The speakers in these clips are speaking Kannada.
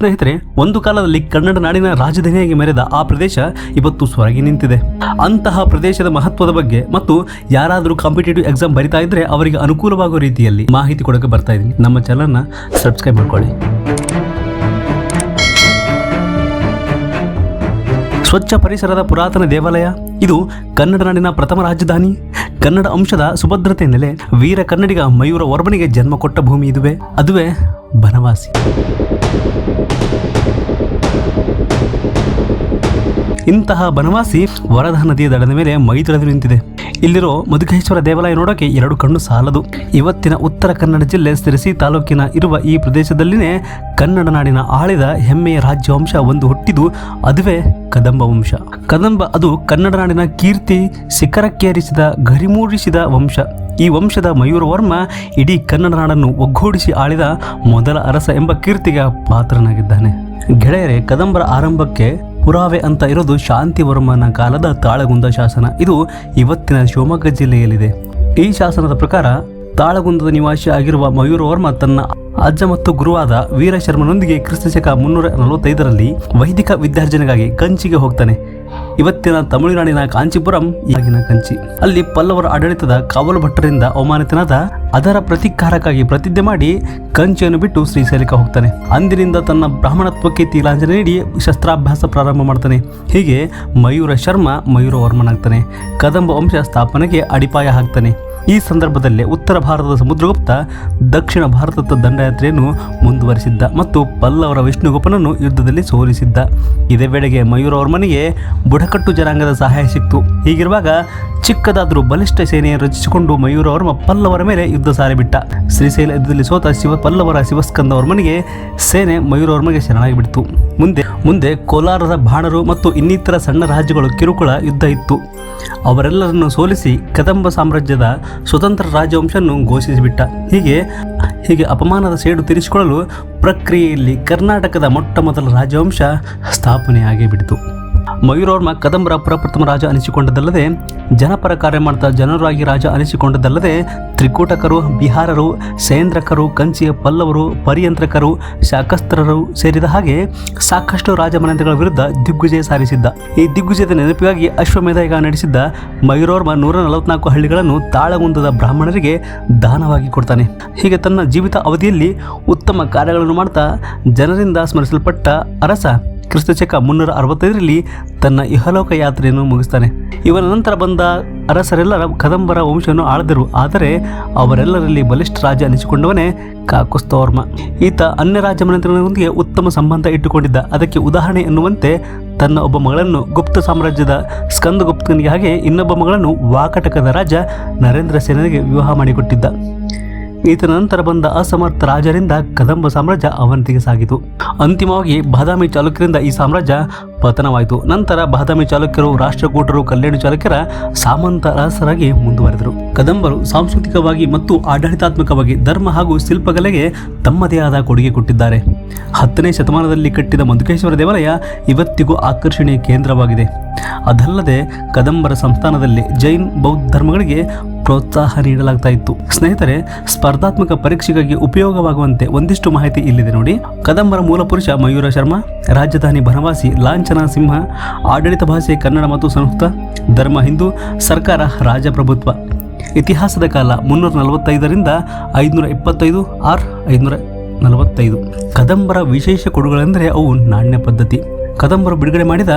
ಸ್ನೇಹಿತರೆ, ಒಂದು ಕಾಲದಲ್ಲಿ ಕನ್ನಡ ನಾಡಿನ ರಾಜಧಾನಿಯಾಗಿ ಮೆರೆದ ಆ ಪ್ರದೇಶ ಇವತ್ತು ಸ್ವರಗಿ ನಿಂತಿದೆ. ಅಂತಹ ಪ್ರದೇಶದ ಮಹತ್ವದ ಬಗ್ಗೆ ಮತ್ತು ಯಾರಾದರೂ ಕಾಂಪಿಟೇಟಿವ್ ಎಕ್ಸಾಮ್ ಬರಿತಾ ಇದ್ರೆ ಅವರಿಗೆ ಅನುಕೂಲವಾಗುವ ರೀತಿಯಲ್ಲಿ ಮಾಹಿತಿ ಕೊಡಕ್ಕೆ ಬರ್ತಾ ಇದ್ದೀನಿ ನಮ್ಮ ಚಾನಲ್ನ ಸಬ್ಸ್ಕ್ರೈಬ್ ಮಾಡ್ಕೊಳ್ಳಿ. ಸ್ವಚ್ಛ ಪರಿಸರದ ಪುರಾತನ ದೇವಾಲಯ, ಇದು ಕನ್ನಡ ನಾಡಿನ ಪ್ರಥಮ ರಾಜಧಾನಿ. ಕನ್ನಡ ಅಂಶದ ಸುಭದ್ರತೆ ನೆಲೆ ವೀರ ಕನ್ನಡಿಗ ಮಯೂರ ವರ್ಮನಿಗೆ ಜನ್ಮ ಕೊಟ್ಟ ಭೂಮಿ ಇದುವೆ. ಅದುವೇ ಬನವಾಸಿ. ಇಂತಹ ಬನವಾಸಿ ವರದಾ ನದಿಯ ದಡದ ಮೇಲೆ ಮೈದಳೆದು ನಿಂತಿದೆ. ಇಲ್ಲಿರೋ ಮಧುಕೇಶ್ವರ ದೇವಾಲಯ ನೋಡೋಕೆ ಎರಡು ಕಣ್ಣು ಸಾಲದು. ಇವತ್ತಿನ ಉತ್ತರ ಕನ್ನಡ ಜಿಲ್ಲೆ ಸಿರಸಿ ತಾಲೂಕಿನ ಇರುವ ಈ ಪ್ರದೇಶದಲ್ಲಿನೇ ಕನ್ನಡ ನಾಡಿನ ಆಳಿದ ಹೆಮ್ಮೆಯ ರಾಜ್ಯವಂಶ ಒಂದು ಹುಟ್ಟಿದ್ದು ಅದುವೇ ಕದಂಬ ವಂಶ. ಕದಂಬ ಅದು ಕನ್ನಡ ನಾಡಿನ ಕೀರ್ತಿ ಶಿಖರಕ್ಕೇರಿಸಿದ ಗರಿಮೂಡಿಸಿದ ವಂಶ. ಈ ವಂಶದ ಮಯೂರವರ್ಮ ಇಡೀ ಕನ್ನಡ ನಾಡನ್ನು ಒಗ್ಗೂಡಿಸಿ ಆಳಿದ ಮೊದಲ ಅರಸ ಎಂಬ ಕೀರ್ತಿಗೆ ಪಾತ್ರನಾಗಿದ್ದಾನೆ. ಗೆಳೆಯರೆ, ಕದಂಬರ ಆರಂಭಕ್ಕೆ ಪುರಾವೆ ಅಂತ ಇರೋದು ಶಾಂತಿವರ್ಮನ ಕಾಲದ ತಾಳಗುಂದ ಶಾಸನ. ಇದು ಇವತ್ತಿನ ಶಿವಮೊಗ್ಗ ಜಿಲ್ಲೆಯಲ್ಲಿದೆ. ಈ ಶಾಸನದ ಪ್ರಕಾರ ತಾಳಗುಂದದ ನಿವಾಸಿ ಆಗಿರುವ ಮಯೂರವರ್ಮ ತನ್ನ ಅಜ್ಜ ಮತ್ತು ಗುರುವಾದ ವೀರಶರ್ಮನೊಂದಿಗೆ ಕ್ರಿಸ್ತಶಕ ಮುನ್ನೂರ ನಲವತ್ತೈದರಲ್ಲಿ ವೈದಿಕ ವಿದ್ಯಾರ್ಜನೆಗಾಗಿ ಕಂಚಿಗೆ ಹೋಗ್ತಾನೆ. ಇವತ್ತಿನ ತಮಿಳುನಾಡಿನ ಕಾಂಚೀಪುರಂ ಈಗಿನ ಕಂಚಿ. ಅಲ್ಲಿ ಪಲ್ಲವರ ಆಡಳಿತದ ಕಾವಲು ಭಟ್ಟರಿಂದ ಅವಮಾನಿತನಾದ, ಅದರ ಪ್ರತಿಕಾರಕ್ಕಾಗಿ ಪ್ರತಿಜ್ಞೆ ಮಾಡಿ ಕಂಚಿಯನ್ನು ಬಿಟ್ಟು ಶ್ರೀಶೈಲಕ್ಕೆ ಹೋಗ್ತಾನೆ. ಅಂದಿನಿಂದ ತನ್ನ ಬ್ರಾಹ್ಮಣತ್ವಕ್ಕೆ ತೀಲಾಂಜನೆ ನೀಡಿ ಶಸ್ತ್ರಾಭ್ಯಾಸ ಪ್ರಾರಂಭ ಮಾಡ್ತಾನೆ. ಹೀಗೆ ಮಯೂರ ಶರ್ಮ ಮಯೂರ ವರ್ಮನಾಗ್ತಾನೆ. ಕದಂಬ ವಂಶ ಸ್ಥಾಪನೆಗೆ ಅಡಿಪಾಯ ಹಾಕ್ತಾನೆ. ಈ ಸಂದರ್ಭದಲ್ಲೇ ಉತ್ತರ ಭಾರತದ ಸಮುದ್ರಗುಪ್ತ ದಕ್ಷಿಣ ಭಾರತದ ದಂಡಯಾತ್ರೆಯನ್ನು ಮುಂದುವರಿಸಿದ್ದ ಮತ್ತು ಪಲ್ಲವರ ವಿಷ್ಣುಗುಪ್ತನನ್ನು ಯುದ್ಧದಲ್ಲಿ ಸೋಲಿಸಿದ್ದ. ಇದೇ ವೇಳೆಗೆ ಮಯೂರವರ್ಮನಿಗೆ ಬುಡಕಟ್ಟು ಜನಾಂಗದ ಸಹಾಯ ಸಿಕ್ತು. ಹೀಗಿರುವಾಗ ಚಿಕ್ಕದಾದರೂ ಬಲಿಷ್ಠ ಸೇನೆಯನ್ನು ರಚಿಸಿಕೊಂಡು ಮಯೂರವರ್ಮ ಪಲ್ಲವರ ಮೇಲೆ ಯುದ್ಧ ಸಾರಿಬಿಟ್ಟ. ಶ್ರೀಶೈಲ ಯುದ್ಧದಲ್ಲಿ ಸೋತ ಶಿವ ಪಲ್ಲವರ ಶಿವಸ್ಕಂದವರ್ಮನಿಗೆ ಸೇನೆ ಮಯೂರವರ್ಮಗೆ ಶರಣಾಗಿ ಬಿಡ್ತು ಮುಂದೆ ಮುಂದೆ ಕೋಲಾರದ ಬಾಣರು ಮತ್ತು ಇನ್ನಿತರ ಸಣ್ಣ ರಾಜ್ಯಗಳು ಕಿರುಕುಳ ಯುದ್ಧ ಇತ್ತು. ಅವರೆಲ್ಲರನ್ನು ಸೋಲಿಸಿ ಕದಂಬ ಸಾಮ್ರಾಜ್ಯದ ಸ್ವತಂತ್ರ ರಾಜವಂಶವನ್ನು ಘೋಷಿಸಿಬಿಟ್ಟ. ಹೀಗೆ ಹೀಗೆ ಅಪಮಾನದ ಸೇಡು ತೀರಿಸಿಕೊಳ್ಳಲು ಪ್ರಕ್ರಿಯೆಯಲ್ಲಿ ಕರ್ನಾಟಕದ ಮೊಟ್ಟ ಮೊದಲ ರಾಜವಂಶ ಸ್ಥಾಪನೆಯಾಗಿ ಬಿಡಿತು ಮಯೂರವರ್ಮ ಕದಂಬರ ಪ್ರಪ್ರಥಮ ರಾಜ ಅನಿಸಿಕೊಂಡದಲ್ಲದೆ ಜನಪರ ಕಾರ್ಯ ಮಾಡ್ತಾ ಜನರಾಗಿ ರಾಜ ಅನಿಸಿಕೊಂಡದಲ್ಲದೆ ತ್ರಿಕೂಟಕರು, ಬಿಹಾರರು, ಸೇಂದ್ರಕರು, ಕಂಚಿಯ ಪಲ್ಲವರು, ಪರಿಯಂತ್ರಕರು, ಶಾಕಸ್ತ್ರರು ಸೇರಿದ ಹಾಗೆ ಸಾಕಷ್ಟು ರಾಜಮನೆತಗಳ ವಿರುದ್ಧ ದಿಗ್ವಿಜಯ ಸಾರಿಸಿದ್ದ. ಈ ದಿಗ್ವಿಜಯದ ನೆನಪಿಗಾಗಿ ಅಶ್ವಮೇಧ ಯಾಗ ನಡೆಸಿದ್ದ ಮಯೂರವರ್ಮ ನೂರ ನಲವತ್ನಾಲ್ಕು ಹಳ್ಳಿಗಳನ್ನು ತಾಳಗುಂದದ ಬ್ರಾಹ್ಮಣರಿಗೆ ದಾನವಾಗಿ ಕೊಡ್ತಾನೆ. ಹೀಗೆ ತನ್ನ ಜೀವಿತ ಅವಧಿಯಲ್ಲಿ ಉತ್ತಮ ಕಾರ್ಯಗಳನ್ನು ಮಾಡ್ತಾ ಜನರಿಂದ ಸ್ಮರಿಸಲ್ಪಟ್ಟ ಅರಸ ಕ್ರಿಸ್ತಶಕ ಮುನ್ನೂರ ಅರವತ್ತೈದರಲ್ಲಿ ತನ್ನ ಇಹಲೋಕ ಯಾತ್ರೆಯನ್ನು ಮುಗಿಸ್ತಾನೆ. ಇವನ ನಂತರ ಬಂದ ಅರಸರೆಲ್ಲರ ಕದಂಬರ ವಂಶವನ್ನು ಆಳಿದರು. ಆದರೆ ಅವರೆಲ್ಲರಲ್ಲಿ ಬಲಿಷ್ಠ ರಾಜ ಅನಿಸಿಕೊಂಡವನೇ ಕಾಕುಸ್ತವರ್ಮ ಈತ ಅನ್ಯ ರಾಜ ಮನೆತನದೊಂದಿಗೆ ಉತ್ತಮ ಸಂಬಂಧ ಇಟ್ಟುಕೊಂಡಿದ್ದ. ಅದಕ್ಕೆ ಉದಾಹರಣೆ ಎನ್ನುವಂತೆ ತನ್ನ ಒಬ್ಬ ಮಗಳನ್ನು ಗುಪ್ತ ಸಾಮ್ರಾಜ್ಯದ ಸ್ಕಂದಗುಪ್ತನಿಗೆ ಹಾಗೆ ಇನ್ನೊಬ್ಬ ಮಗಳನ್ನು ವಾಕಟಕದ ರಾಜ ನರೇಂದ್ರ ಸೇನನಿಗೆ ವಿವಾಹ ಮಾಡಿಕೊಟ್ಟಿದ್ದ. ಈತನ ನಂತರ ಬಂದ ಅಸಮರ್ಥ ರಾಜರಿಂದ ಕದಂಬ ಸಾಮ್ರಾಜ್ಯ ಅವನತಿಗೆ ಸಾಗಿತು. ಅಂತಿಮವಾಗಿ ಬಾದಾಮಿ ಚಾಲುಕ್ಯರಿಂದ ಈ ಸಾಮ್ರಾಜ್ಯ ಪತನವಾಯಿತು. ನಂತರ ಬಾದಾಮಿ ಚಾಲುಕ್ಯರು ರಾಷ್ಟ್ರಕೂಟರು, ಕಲ್ಯಾಣ ಚಾಲುಕ್ಯರ ಸಾಮಂತ ರಾಸರಾಗಿ ಮುಂದುವರೆದರು. ಕದಂಬರು ಸಾಂಸ್ಕೃತಿಕವಾಗಿ ಮತ್ತು ಆಡಳಿತಾತ್ಮಕವಾಗಿ ಧರ್ಮ ಹಾಗೂ ಶಿಲ್ಪಕಲೆಗೆ ತಮ್ಮದೇ ಆದ ಕೊಡುಗೆ ಕೊಟ್ಟಿದ್ದಾರೆ. ಹತ್ತನೇ ಶತಮಾನದಲ್ಲಿ ಕಟ್ಟಿದ ಮಧುಕೇಶ್ವರ ದೇವಾಲಯ ಇವತ್ತಿಗೂ ಆಕರ್ಷಣೀಯ ಕೇಂದ್ರವಾಗಿದೆ. ಅದಲ್ಲದೆ ಕದಂಬರ ಸಂಸ್ಥಾನದಲ್ಲಿ ಜೈನ್ ಬೌದ್ಧ ಧರ್ಮಗಳಿಗೆ ಪ್ರೋತ್ಸಾಹ ನೀಡಲಾಗ್ತಾ ಇತ್ತು. ಸ್ನೇಹಿತರೆ, ಸ್ಪರ್ಧಾತ್ಮಕ ಪರೀಕ್ಷೆಗಾಗಿ ಉಪಯೋಗವಾಗುವಂತೆ ಒಂದಿಷ್ಟು ಮಾಹಿತಿ ಇಲ್ಲಿದೆ ನೋಡಿ. ಕದಂಬರ ಮೂಲ ಪುರುಷ ಮಯೂರ ಶರ್ಮಾ, ರಾಜಧಾನಿ ಬನವಾಸಿ ಲಾಂಛನ ಸಿಂಹ, ಆಡಳಿತ ಭಾಷೆ, ಕನ್ನಡ ಮತ್ತು ಸಂಸ್ಕೃತ, ಧರ್ಮ, ಹಿಂದೂ, ಸರ್ಕಾರ, ರಾಜಪ್ರಭುತ್ವ. ಇತಿಹಾಸದ ಕಾಲ ಮುನ್ನೂರ ನಲವತ್ತೈದರಿಂದ ಐದುನೂರ ಇಪ್ಪತ್ತೈದು ಆರ್ ಐದುನೂರ ನಲವತ್ತೈದು. ಕದಂಬರ ವಿಶೇಷ ಕೊಡುಗಳೆಂದರೆ ಅವು ನಾಣ್ಯ ಪದ್ಧತಿ. ಕದಂಬರು ಬಿಡುಗಡೆ ಮಾಡಿದ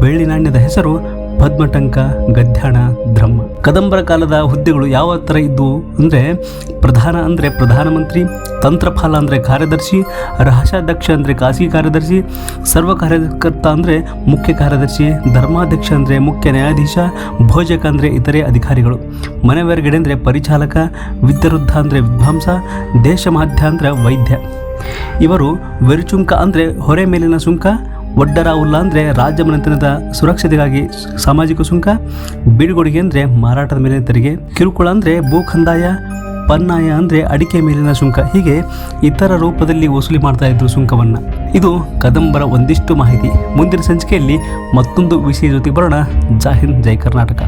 ಬೆಳ್ಳಿ ನಾಣ್ಯದ ಹೆಸರು ಪದ್ಮಟಂಕ, ಗದ್ಯಾಣ ಧರ್ಮ ಕದಂಬರ ಕಾಲದ ಹುದ್ದೆಗಳು ಯಾವ ಥರ ಇದ್ವು ಅಂದರೆ ಪ್ರಧಾನ ಅಂದರೆ ಪ್ರಧಾನಮಂತ್ರಿ ತಂತ್ರಫಲ ಅಂದರೆ ಕಾರ್ಯದರ್ಶಿ, ರಹಸ್ಯಾಧ್ಯಕ್ಷ ಅಂದರೆ ಖಾಸಗಿ ಕಾರ್ಯದರ್ಶಿ, ಸರ್ವ ಕಾರ್ಯಕರ್ತ ಅಂದರೆ ಮುಖ್ಯ ಕಾರ್ಯದರ್ಶಿ, ಧರ್ಮಾಧ್ಯಕ್ಷ ಅಂದರೆ ಮುಖ್ಯ ನ್ಯಾಯಾಧೀಶ, ಭೋಜಕ ಅಂದರೆ ಇತರೆ ಅಧಿಕಾರಿಗಳು. ಮನೆ ಹೊರಗಡೆ ಅಂದರೆ ಪರಿಚಾಲಕ, ವಿದ್ಯರುದ್ಧ ಅಂದರೆ ವಿದ್ವಾಂಸ, ದೇಶ ಮಾಧ್ಯ ಅಂದರೆ ವೈದ್ಯ. ಇವರು ವೆರುಚುಂಕ ಅಂದರೆ ಹೊರೆ ಮೇಲಿನ ಸುಂಕ ಒಡ್ಡರಾವುಲ್ಲ ಅಂದರೆ ರಾಜ್ಯ ಮನೆತನದ ಸುರಕ್ಷತೆಗಾಗಿ ಸಾಮಾಜಿಕ ಸುಂಕ, ಬೀಳ್ಗೊಡುಗೆ ಅಂದರೆ ಮಾರಾಟದ ಮೇಲಿನ ತೆರಿಗೆ, ಕಿರುಕುಳ ಅಂದರೆ ಭೂಖಂದಾಯ ಪನ್ನಾಯ ಅಂದರೆ ಅಡಿಕೆ ಮೇಲಿನ ಸುಂಕ, ಹೀಗೆ ಇತರ ರೂಪದಲ್ಲಿ ವಸೂಲಿ ಮಾಡ್ತಾ ಇದ್ರು ಸುಂಕವನ್ನು. ಇದು ಕದಂಬರ ಒಂದಿಷ್ಟು ಮಾಹಿತಿ. ಮುಂದಿನ ಸಂಚಿಕೆಯಲ್ಲಿ ಮತ್ತೊಂದು ವಿಷಯ ಜೊತೆ ಬರೋಣ. ಜಾಹಿಂದ್ ಜೈ ಕರ್ನಾಟಕ.